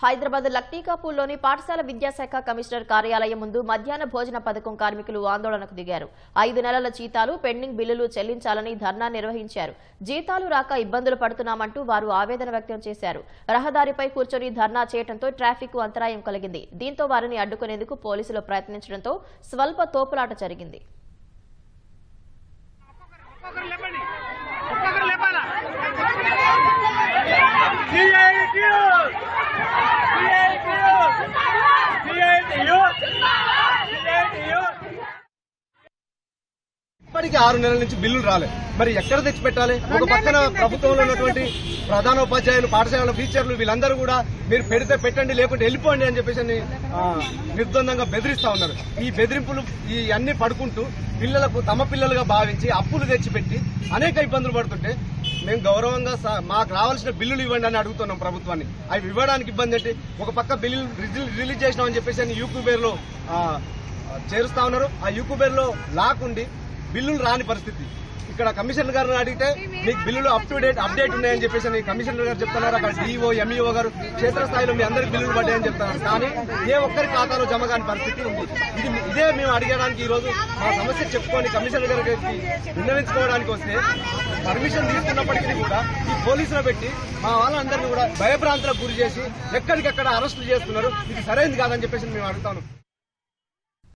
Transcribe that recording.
హైదరాబాద్ లక్టీకాపూర్లోని పాఠశాల విద్యాశాఖ కమిషనర్ కార్యాలయం ముందు మధ్యాహ్న భోజన పథకం కార్మికులు ఆందోళనకు దిగారు. ఐదు నెలల జీతాలు పెండింగ్ బిల్లులు చెల్లించాలని ధర్నా నిర్వహించారు. జీతాలు రాక ఇబ్బందులు పడుతున్నామంటూ వారు ఆవేదన వ్యక్తం చేశారు. రహదారిపై కూర్చొని ధర్నా చేయడంతో ట్రాఫిక్ అంతరాయం కలిగింది. దీంతో వారిని అడ్డుకునేందుకు పోలీసులు ప్రయత్నించడంతో స్వల్ప తోపులాట జరిగింది. ఇప్పటికీ ఆరు నెలల నుంచి బిల్లులు రాలే. మరి ఎక్కడ తెచ్చి పెట్టాలి ఒక పక్కన ప్రభుత్వంలో ఉన్నటువంటి ప్రధానోపాధ్యాయులు పాఠశాలల టీచర్లు వీళ్ళందరూ కూడా మీరు పెడితే పెట్టండి లేకుంటే వెళ్ళిపోండి అని చెప్పేసి అని, నిర్ద్వందంగా బెదిరిస్తా ఉన్నారు. ఈ బెదిరింపులు ఈ అన్ని పడుకుంటూ పిల్లలకు తమ పిల్లలుగా భావించి అప్పులు తెచ్చిపెట్టి అనేక ఇబ్బందులు పడుతుంటే మేము గౌరవంగా మాకు రావాల్సిన బిల్లులు ఇవ్వండి అని అడుగుతున్నాం ప్రభుత్వాన్ని. అవి ఇవ్వడానికి ఇబ్బంది ఏంటి? ఒక పక్క బిల్లులు రిలీజ్ చేసినామని చెప్పేసి అని యూక్యూబేర్లో చేరుస్తా ఉన్నారు. ఆ యూక్యూబేర్లో లాక్ ఉండి బిల్లులు రాని పరిస్థితి. ఇక్కడ కమిషనర్ గారిని అడిగితే మీకు బిల్లులు అప్ టు డేట్ అప్డేట్ ఉన్నాయని చెప్పేసి అని కమిషనర్ గారు చెప్తున్నారు. అక్కడ డిఓ ఎంఈఓ గారు క్షేత్రస్థాయిలో మీ అందరికి బిల్లులు పడ్డాయని చెప్తున్నారు. కానీ ఏ ఒక్కరి ఖాతాలో జమ కాని పరిస్థితి ఉంది. ఇది ఇదే మేము అడిగడానికి ఈ రోజు మా సమస్య చెప్పుకొని కమిషనర్ గారికి విన్నవించుకోవడానికి వస్తే పర్మిషన్ తీసుకున్నప్పటికీ కూడా ఈ పోలీసులు పెట్టి మా వాళ్ళందరినీ కూడా భయభ్రాంతులకు గురి చేసి ఎక్కడికక్కడ అరెస్టులు చేస్తున్నారు. ఇది సరైనది కాదని చెప్పేసి మేము అడుగుతాను.